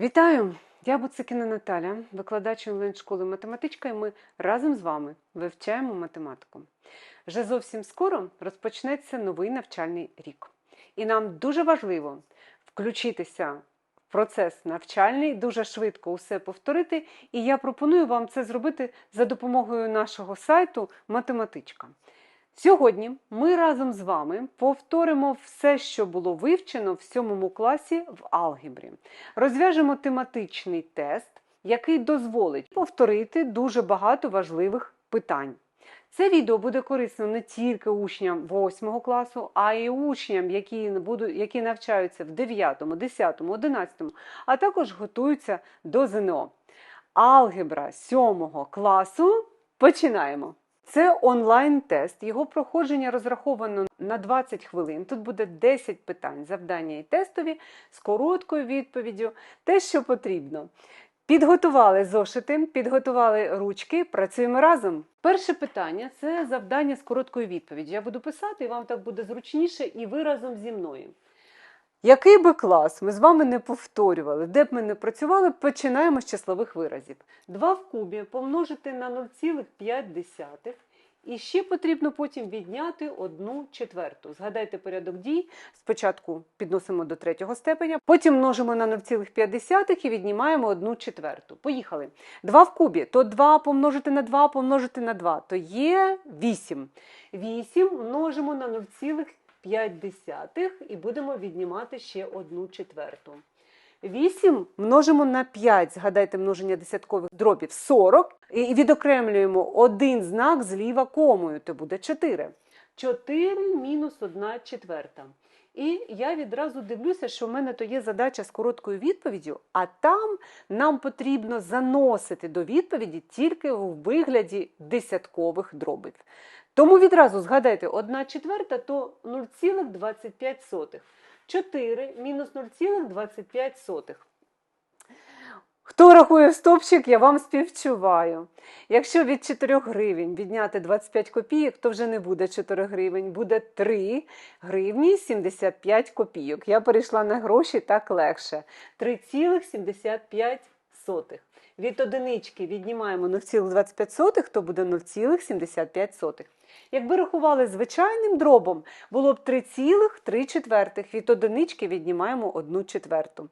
Вітаю! Я Буцикіна Наталя, викладач онлайн-школи математичка, і ми разом з вами вивчаємо математику. Вже зовсім скоро розпочнеться новий навчальний рік. І нам дуже важливо включитися в процес навчальний, дуже швидко усе повторити. І я пропоную вам це зробити за допомогою нашого сайту Математичка. Сьогодні ми разом з вами повторимо все, що було вивчено в сьомому класі в алгебрі. Розв'яжемо тематичний тест, який дозволить повторити дуже багато важливих питань. Це відео буде корисно не тільки учням 8 класу, а й учням, які, будуть, які навчаються в 9, 10, 11, а також готуються до ЗНО. Алгебра 7 класу починаємо. Це онлайн-тест. Його проходження розраховано на 20 хвилин. Тут буде 10 питань, завдання і тестові з короткою відповіддю, те, що потрібно. Підготували зошити, підготували ручки, працюємо разом. Перше питання це завдання з короткою відповіддю. Я буду писати, і вам так буде зручніше, і ви разом зі мною. Який би клас ми з вами не повторювали, де б ми не працювали, починаємо з числових виразів. 2 в кубі помножити на 0,5. І ще потрібно потім відняти 1 четверту. Згадайте порядок дій. Спочатку підносимо до третього степеня, потім множимо на 0,5 і віднімаємо 1 четверту. Поїхали. 2 в кубі, то 2 помножити на 2 помножити на 2, то є 8. 8 множимо на 0,5 і будемо віднімати ще 1 четверту. 8 множимо на 5, згадайте множення десяткових дробів 40, і відокремлюємо один знак зліва комою, то буде 4. 4 мінус 1 четверта. І я відразу дивлюся, що в мене то є задача з короткою відповіддю, а там нам потрібно заносити до відповіді тільки у вигляді десяткових дробів. Тому відразу згадайте, 1 четверта то 0,25. 4 мінус 0,25. Хто рахує стопчик, я вам співчуваю. Якщо від 4 гривень відняти 25 копійок, то вже не буде 4 гривень, буде 3 гривні 75 копійок. Я перейшла на гроші так легше. 3,75. Від одинички віднімаємо 0,25, то буде 0,75. Якби рахували звичайним дробом, було б 3,3 четвертих. Від одинички віднімаємо 1 четверту.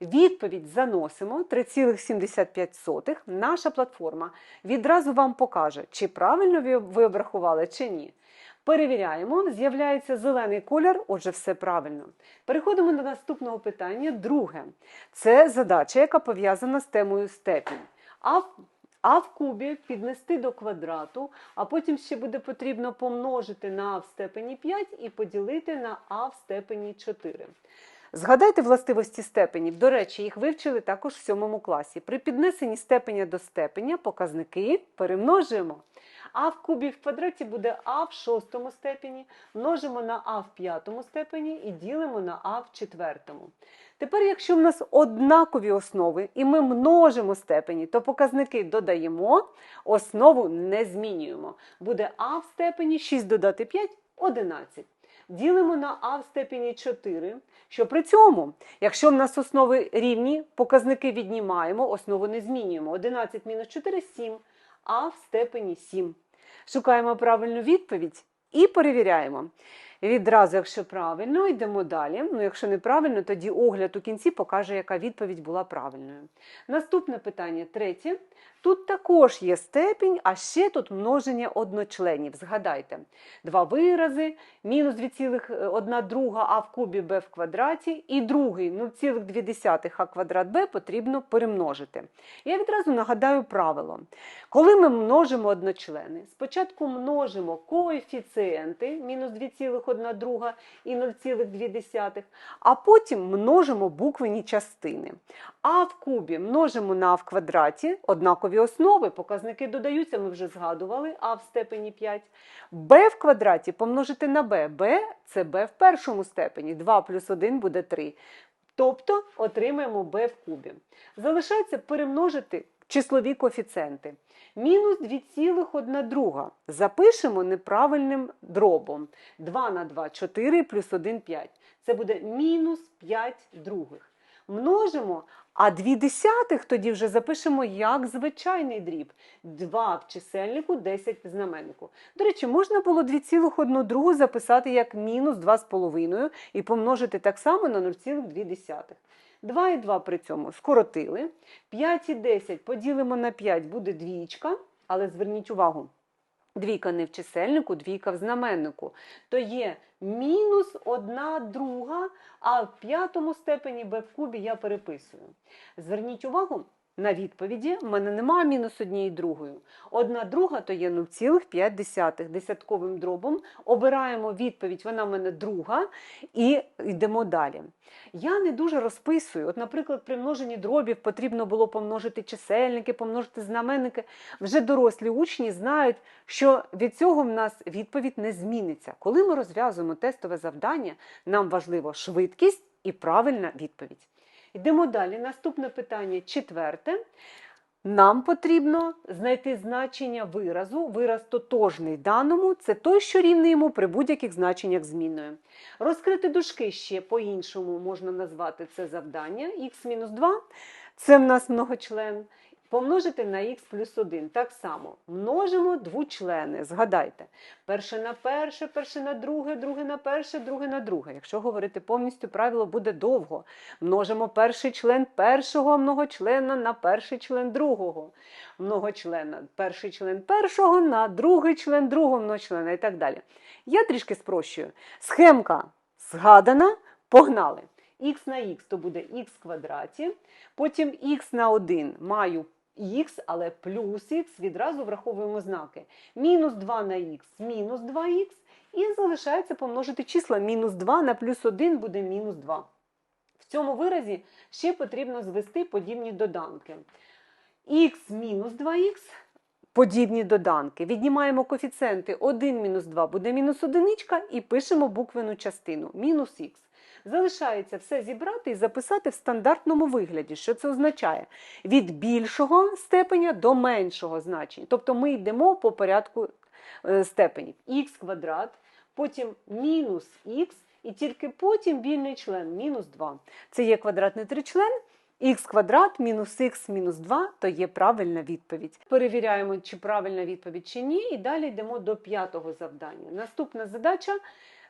Відповідь заносимо 3,75. Наша платформа відразу вам покаже, чи правильно ви обрахували, чи ні. Перевіряємо, з'являється зелений колір, отже, все правильно. Переходимо до наступного питання. Друге. Це задача, яка пов'язана з темою степінь. А а в кубі піднести до квадрату, а потім ще буде потрібно помножити на а в степені 5 і поділити на а в степені 4. Згадайте властивості степенів. До речі, їх вивчили також в 7 класі. При піднесенні степеня до степеня показники перемножуємо. А в кубі в квадраті буде А в шостому степені, множимо на А в п'ятому степені і ділимо на А в четвертому. Тепер, якщо в нас однакові основи і ми множимо степені, то показники додаємо, основу не змінюємо. Буде А в степені 6 додати 5 11. Ділимо на А в степені 4, що при цьому, якщо в нас основи рівні, показники віднімаємо, основу не змінюємо. 11 мінус 4 7, А в степені 7. Шукаємо правильну відповідь і перевіряємо. Відразу, якщо правильно, йдемо далі. Ну, якщо неправильно, тоді огляд у кінці покаже, яка відповідь була правильною. Наступне питання, третє. Тут також є степінь, а ще тут множення одночленів. Згадайте, два вирази, мінус 2,1 друга а в кубі b в квадраті, і другий 0,2 а квадрат b потрібно перемножити. Я відразу нагадаю правило. Коли ми множимо одночлени, спочатку множимо коефіцієнти мінус 2,1 друга і 0,2, а потім множимо буквені частини. А в кубі множимо на а в квадраті, однакові основи, показники додаються, ми вже згадували, а в степені 5. b в квадраті помножити на b. b – це b в першому степені. 2 плюс 1 буде 3. Тобто отримаємо b в кубі. Залишається перемножити числові коефіцієнти. Мінус 2,1 друга. Запишемо неправильним дробом. 2 на 2 4 плюс 1 5. Це буде мінус 5 других. множимо, а 2 десятих тоді вже запишемо як звичайний дріб. 2 в чисельнику, 10 в знаменнику. До речі, можна було 2,1 другу записати як мінус 2,5 і помножити так само на 0,2. 2 і 2 при цьому скоротили. 5 і 10 поділимо на 5, буде двічка, але зверніть увагу, двійка не в чисельнику, двійка в знаменнику. То є мінус 1 друга, а в п'ятому степені b в кубі я переписую. Зверніть увагу, на відповіді в мене немає мінус однієї другої. Одна друга то є 0,5 десятковим дробом. Обираємо відповідь, вона в мене друга, і йдемо далі. Я не дуже розписую. От, наприклад, при множенні дробів потрібно було помножити чисельники, помножити знаменники. Вже дорослі учні знають, що від цього в нас відповідь не зміниться. Коли ми розв'язуємо тестове завдання, нам важливо швидкість і правильна відповідь. Йдемо далі. Наступне питання четверте. Нам потрібно знайти значення виразу. Вираз тотожний даному це той, що рівний йому при будь-яких значеннях зміною. Розкрити дужки ще по-іншому можна назвати це завдання. х-2 це в нас многочлен. Помножити на х плюс 1. Так само множимо двочлени. Згадайте, перше на перше, перше на друге, друге на перше, друге на друге. Якщо говорити повністю, правило буде довго. Множимо перший член першого многочлена на перший член другого многочлена, перший член першого на другий член другого многочлена і так далі. Я трішки спрощую. Схемка згадана, погнали. Х на х то буде х квадраті, потім х на 1 маю х, але плюс х, відразу враховуємо знаки. Мінус 2 на х, мінус 2х, і залишається помножити числа. Мінус 2 на плюс 1 буде мінус 2. В цьому виразі ще потрібно звести подібні доданки. х мінус 2х подібні доданки. Віднімаємо коефіцієнти 1 мінус 2 буде мінус 1 і пишемо буквену частину мінус х. Залишається все зібрати і записати в стандартному вигляді. Що це означає? Від більшого степеня до меншого значення. Тобто ми йдемо по порядку е, степенів. х квадрат, потім мінус х, і тільки потім вільний член мінус 2. Це є квадратний тричлен. Х квадрат мінус х мінус 2 то є правильна відповідь. Перевіряємо, чи правильна відповідь чи ні, і далі йдемо до п'ятого завдання. Наступна задача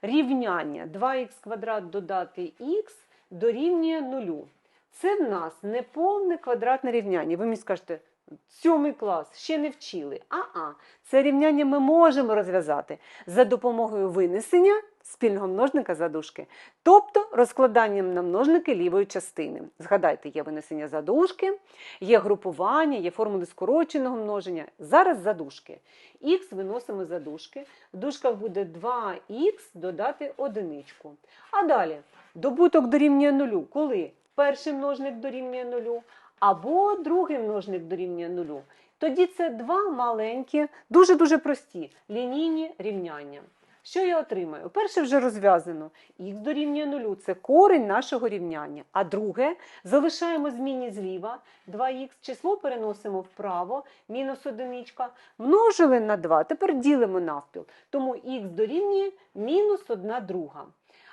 рівняння 2х квадрат додати х дорівнює нулю. Це в нас неповне квадратне рівняння. Ви мені скажете, сьомий клас ще не вчили. А-а, це рівняння ми можемо розв'язати за допомогою винесення спільного множника задушки, тобто розкладанням на множники лівої частини. Згадайте, є винесення задушки, є групування, є формули скороченого множення. Зараз задушки. Х виносимо задушки. В дужках буде 2х додати одиничку. А далі добуток дорівнює нулю. Коли перший множник дорівнює нулю, або другий множник дорівнює нулю. Тоді це два маленькі, дуже-дуже прості лінійні рівняння. Що я отримаю? Перше вже розв'язано. Х дорівнює нулю це корень нашого рівняння. А друге залишаємо змінні зліва. 2х число переносимо вправо, мінус одиничка. Множили на 2, тепер ділимо навпіл. Тому х дорівнює мінус 1 друга.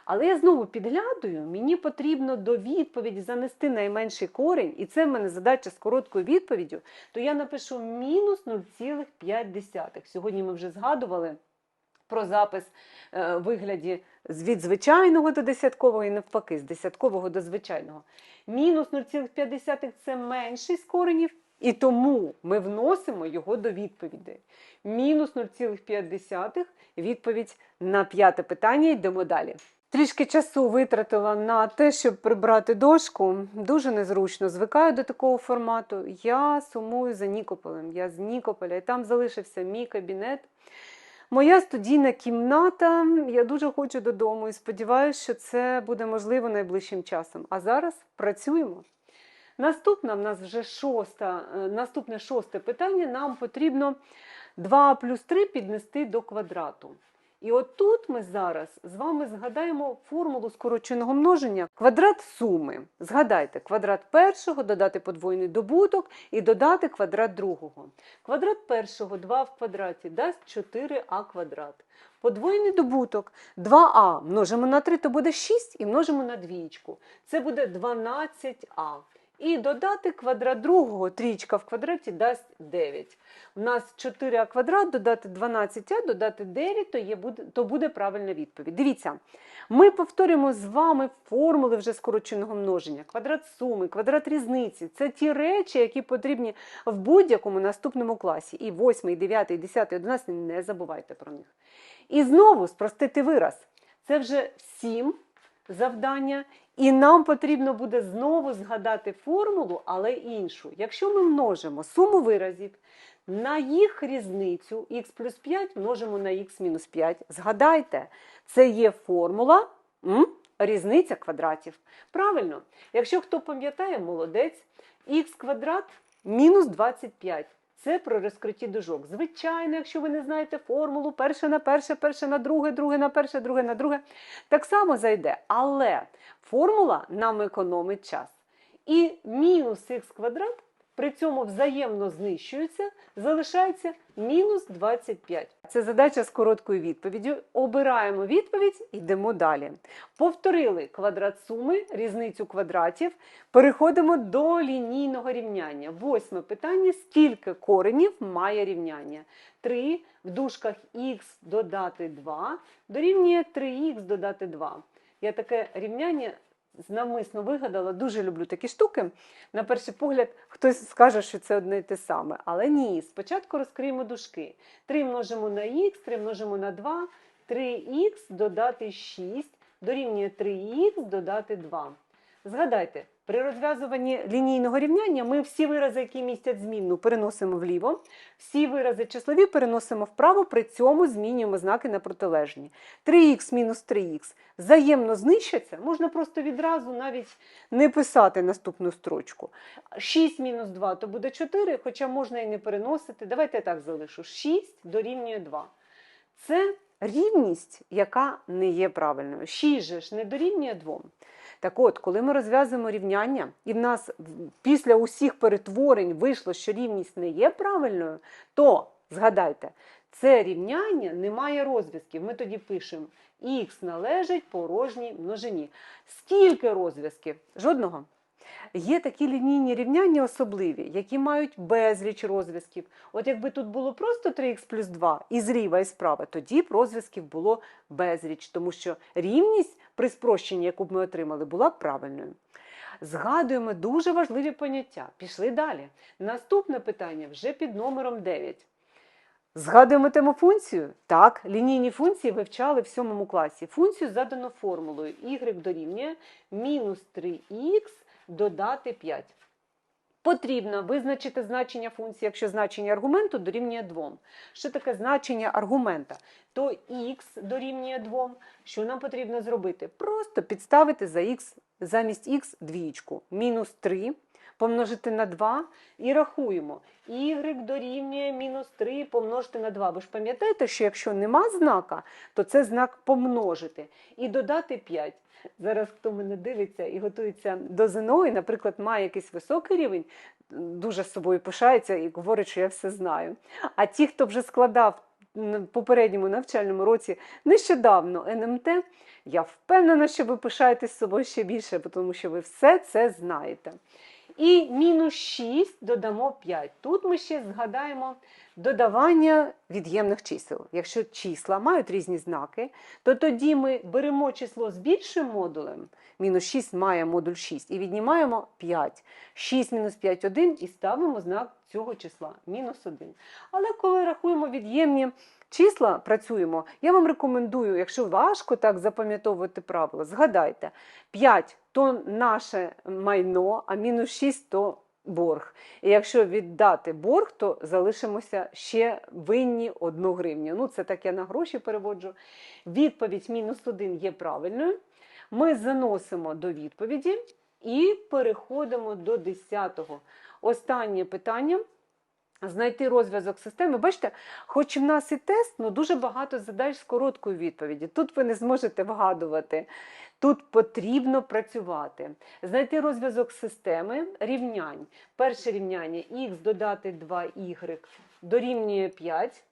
Але я знову підглядую, мені потрібно до відповіді занести найменший корінь, і це в мене задача з короткою відповіддю, то я напишу мінус 0,5. Сьогодні ми вже згадували про запис е, вигляді від звичайного до десяткового і навпаки, з десяткового до звичайного. Мінус 0,5 це менший з коренів, і тому ми вносимо його до відповідей. Мінус 0,5 відповідь на п'яте питання. Йдемо далі. Трішки часу витратила на те, щоб прибрати дошку. Дуже незручно. Звикаю до такого формату. Я сумую за Нікополем. Я з Нікополя, і там залишився мій кабінет. Моя студійна кімната. Я дуже хочу додому і сподіваюся, що це буде можливо найближчим часом. А зараз працюємо. Наступна в нас вже шоста, е, наступне шосте питання. Нам потрібно 2 плюс 3 піднести до квадрату. І отут ми зараз з вами згадаємо формулу скороченого множення квадрат суми. Згадайте, квадрат першого додати подвоєний добуток і додати квадрат другого. Квадрат першого 2 в квадраті дасть 4а квадрат. Подвоєний добуток 2а множимо на 3, то буде 6 і множимо на двічку. Це буде 12а. І додати квадрат другого, трічка в квадраті дасть 9. У нас 4а квадрат, додати 12а, додати 9, то, є, то буде правильна відповідь. Дивіться, ми повторюємо з вами формули вже скороченого множення. Квадрат суми, квадрат різниці. Це ті речі, які потрібні в будь-якому наступному класі. І 8, і 9, і 10, і 11, не забувайте про них. І знову спростити вираз. Це вже 7 завдання, і нам потрібно буде знову згадати формулу, але іншу. Якщо ми множимо суму виразів на їх різницю х плюс 5 множимо на х мінус 5. Згадайте, це є формула різниця квадратів. Правильно, якщо хто пам'ятає, молодець, х квадрат мінус 25. Це про розкриті дужок. Звичайно, якщо ви не знаєте формулу, перше на перше, перше на друге, друге на перше, друге на друге, так само зайде. Але формула нам економить час. І мінус х квадрат при цьому взаємно знищується, залишається мінус 25. Це задача з короткою відповіддю. Обираємо відповідь, йдемо далі. Повторили квадрат суми, різницю квадратів. Переходимо до лінійного рівняння. Восьме питання: скільки коренів має рівняння? 3 в дужках х додати 2 дорівнює 3х додати 2. Я таке рівняння навмисно вигадала, дуже люблю такі штуки. На перший погляд, хтось скаже, що це одне і те саме. Але ні, спочатку розкриємо дужки. 3 множимо на х, 3 множимо на 2, 3х додати 6, дорівнює 3х додати 2. Згадайте, при розв'язуванні лінійного рівняння ми всі вирази, які містять змінну, переносимо вліво, всі вирази числові переносимо вправо, при цьому змінюємо знаки на протилежні. 3х мінус 3х взаємно знищаться, можна просто відразу навіть не писати наступну строчку. 6 мінус 2 то буде 4, хоча можна і не переносити. Давайте я так залишу. 6 дорівнює 2. Це рівність, яка не є правильною. 6 же ж не дорівнює 2. Так от, коли ми розв'язуємо рівняння, і в нас після усіх перетворень вийшло, що рівність не є правильною, то згадайте, це рівняння не має розв'язків. Ми тоді пишемо х належить порожній множині. Скільки розв'язків? Жодного. Є такі лінійні рівняння особливі, які мають безліч розв'язків. От якби тут було просто 3х плюс 2 і зліва, і справа, тоді б розв'язків було безліч, тому що рівність при спрощенні, яку б ми отримали, була б правильною. Згадуємо дуже важливі поняття. Пішли далі. Наступне питання вже під номером 9. Згадуємо тему функцію? Так, лінійні функції вивчали в 7 класі. Функцію задано формулою y дорівнює мінус 3х додати 5. Потрібно визначити значення функції, якщо значення аргументу дорівнює 2. Що таке значення аргумента? То х дорівнює 2. Що нам потрібно зробити? Просто підставити за х, замість х двічку. Мінус 3 помножити на 2 і рахуємо. y дорівнює мінус 3 помножити на 2. Ви ж пам'ятаєте, що якщо нема знака, то це знак помножити. І додати 5. Зараз хто мене дивиться і готується до ЗНО, і, наприклад, має якийсь високий рівень, дуже з собою пишається і говорить, що я все знаю. А ті, хто вже складав в попередньому навчальному році нещодавно НМТ, я впевнена, що ви пишаєтесь собою ще більше, тому що ви все це знаєте. І мінус 6 додамо 5. Тут ми ще згадаємо додавання від'ємних чисел. Якщо числа мають різні знаки, то тоді ми беремо число з більшим модулем, мінус 6 має модуль 6, і віднімаємо 5. 6 мінус 5 1 і ставимо знак цього числа мінус 1. Але коли рахуємо від'ємні числа, працюємо, я вам рекомендую, якщо важко так запам'ятовувати правила, згадайте, 5 то наше майно, а мінус 6 то борг. І якщо віддати борг, то залишимося ще винні 1 гривню. Ну, це так я на гроші переводжу. Відповідь мінус 1 є правильною. Ми заносимо до відповіді і переходимо до 10-го. Останнє питання. Знайти розв'язок системи. Бачите, хоч в нас і тест, але дуже багато задач з короткою відповіді. Тут ви не зможете вгадувати. Тут потрібно працювати. Знайти розв'язок системи рівнянь. Перше рівняння х додати 2y дорівнює 5.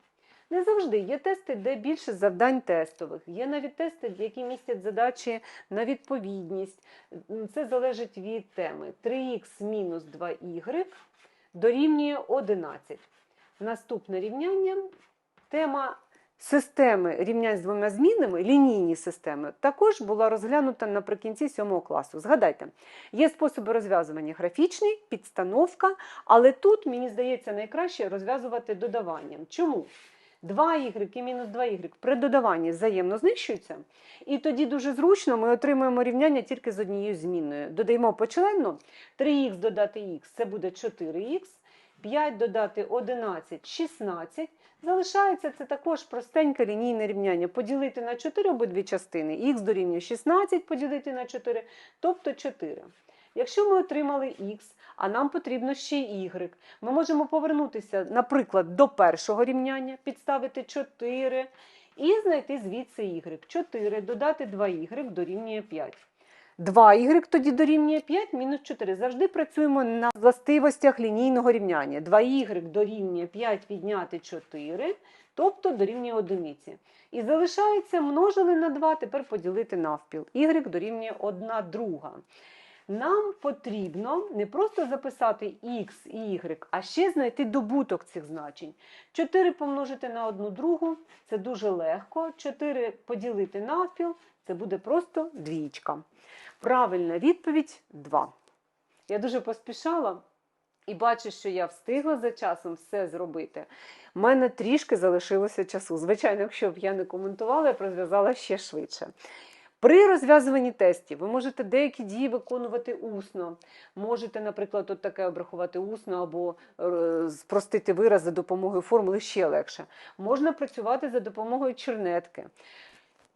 Не завжди є тести, де більше завдань тестових. Є навіть тести, які містять задачі на відповідність. Це залежить від теми. 3х мінус 2y дорівнює 11. Наступне рівняння. Тема системи рівнянь з двома змінами, лінійні системи, також була розглянута наприкінці 7 класу. Згадайте, є способи розв'язування графічний, підстановка, але тут, мені здається, найкраще розв'язувати додаванням. Чому? 2y і мінус 2y при додаванні взаємно знищуються, і тоді дуже зручно ми отримуємо рівняння тільки з однією змінною. Додаємо почленно 3х додати х це буде 4х, 5 додати 11 16. Залишається це також простеньке лінійне рівняння. Поділити на 4 обидві частини, х дорівнює 16 поділити на 4, тобто 4. Якщо ми отримали х, а нам потрібно ще y, ми можемо повернутися, наприклад, до першого рівняння, підставити 4 і знайти звідси y. 4 додати 2y дорівнює 5. 2y тоді дорівнює 5 мінус 4. Завжди працюємо на властивостях лінійного рівняння. 2y дорівнює 5 відняти 4, тобто дорівнює 1. І залишається множили на 2, тепер поділити навпіл. y дорівнює 1 друга. Нам потрібно не просто записати x і y, а ще знайти добуток цих значень. 4 помножити на 1 другу це дуже легко. 4 поділити навпіл це буде просто двічка. Правильна відповідь 2. Я дуже поспішала і бачу, що я встигла за часом все зробити. У мене трішки залишилося часу. Звичайно, якщо б я не коментувала, я б розв'язала ще швидше. При розв'язуванні тестів ви можете деякі дії виконувати усно. Можете, наприклад, от таке обрахувати усно або е, спростити вираз за допомогою формули ще легше. Можна працювати за допомогою чернетки.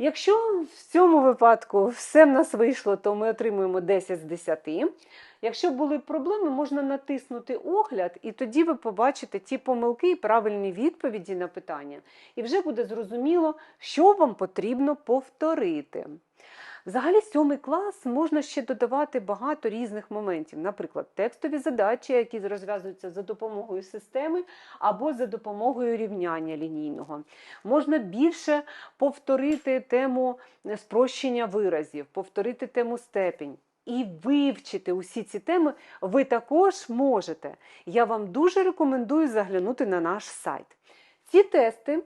Якщо в цьому випадку все в нас вийшло, то ми отримуємо 10 з 10. Якщо були проблеми, можна натиснути огляд, і тоді ви побачите ті помилки і правильні відповіді на питання. І вже буде зрозуміло, що вам потрібно повторити. Взагалі, сьомий клас можна ще додавати багато різних моментів, наприклад, текстові задачі, які розв'язуються за допомогою системи або за допомогою рівняння лінійного. Можна більше повторити тему спрощення виразів, повторити тему степінь. І вивчити усі ці теми ви також можете. Я вам дуже рекомендую заглянути на наш сайт. Ці тести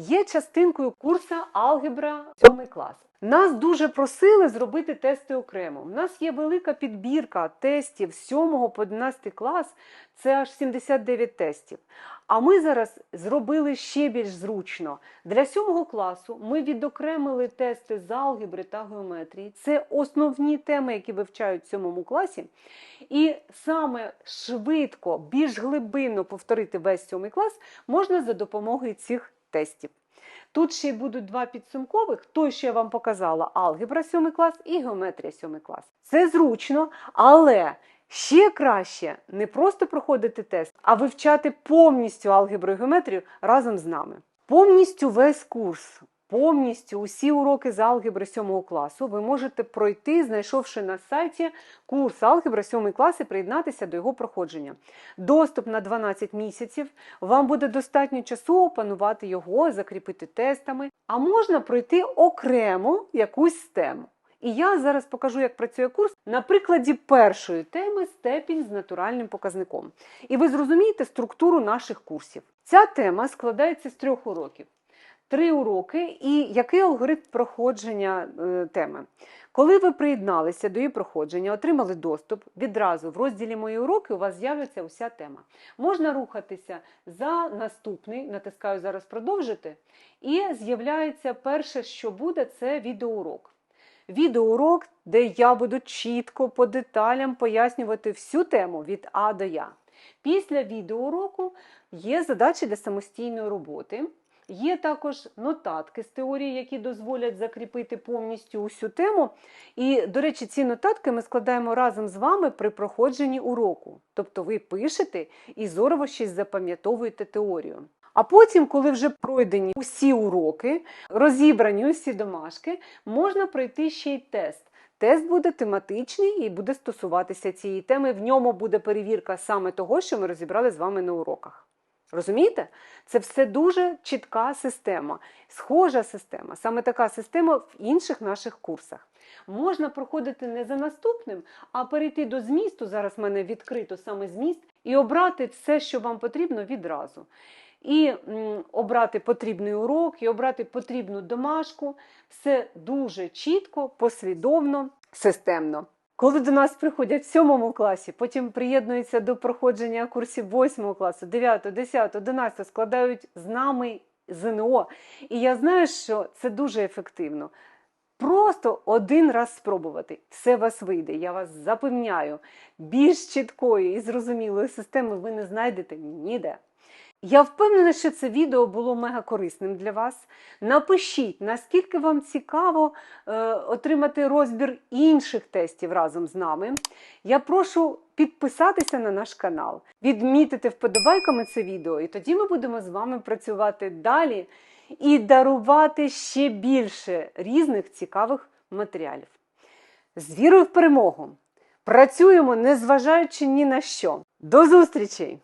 є частинкою курсу Алгебра 7 клас. Нас дуже просили зробити тести окремо. У нас є велика підбірка тестів з 7 по 11 клас, це аж 79 тестів. А ми зараз зробили ще більш зручно. Для 7 класу ми відокремили тести з алгебри та геометрії. Це основні теми, які вивчають в 7 класі. І саме швидко, більш глибинно повторити весь 7 клас можна за допомогою цих тестів. Тут ще будуть два підсумкових, той, що я вам показала, алгебра 7 клас і геометрія 7 клас. Це зручно, але ще краще не просто проходити тест, а вивчати повністю алгебру і геометрію разом з нами. Повністю весь курс, повністю усі уроки з алгебри 7 класу ви можете пройти, знайшовши на сайті курс алгебра 7 клас і приєднатися до його проходження. Доступ на 12 місяців. Вам буде достатньо часу опанувати його, закріпити тестами, а можна пройти окремо якусь тему. І я зараз покажу, як працює курс на прикладі першої теми степінь з натуральним показником. І ви зрозумієте структуру наших курсів. Ця тема складається з трьох уроків. Три уроки і який алгоритм проходження е, теми. Коли ви приєдналися до її проходження, отримали доступ, відразу в розділі Мої уроки у вас з'явиться уся тема. Можна рухатися за наступний, натискаю зараз продовжити, і з'являється перше, що буде, це відеоурок. Відеоурок, де я буду чітко по деталям пояснювати всю тему від А до Я. Після відеоуроку є задачі для самостійної роботи. Є також нотатки з теорії, які дозволять закріпити повністю усю тему. І, до речі, ці нотатки ми складаємо разом з вами при проходженні уроку. Тобто ви пишете і зорово щось запам'ятовуєте теорію. А потім, коли вже пройдені усі уроки, розібрані усі домашки, можна пройти ще й тест. Тест буде тематичний і буде стосуватися цієї теми. В ньому буде перевірка саме того, що ми розібрали з вами на уроках. Розумієте? Це все дуже чітка система, схожа система, саме така система в інших наших курсах. Можна проходити не за наступним, а перейти до змісту. Зараз в мене відкрито саме зміст, і обрати все, що вам потрібно відразу. І обрати потрібний урок, і обрати потрібну домашку. Все дуже чітко, послідовно, системно. Коли до нас приходять в сьомому класі, потім приєднуються до проходження курсів 8 класу, 9, 10, 11, складають з нами ЗНО. І я знаю, що це дуже ефективно. Просто один раз спробувати. Все вас вийде. Я вас запевняю, більш чіткої і зрозумілої системи ви не знайдете ніде. Я впевнена, що це відео було мега корисним для вас. Напишіть, наскільки вам цікаво е, отримати розбір інших тестів разом з нами. Я прошу підписатися на наш канал, відмітити вподобайками це відео, і тоді ми будемо з вами працювати далі і дарувати ще більше різних цікавих матеріалів. З вірою в перемогу! Працюємо, незважаючи ні на що. До зустрічей!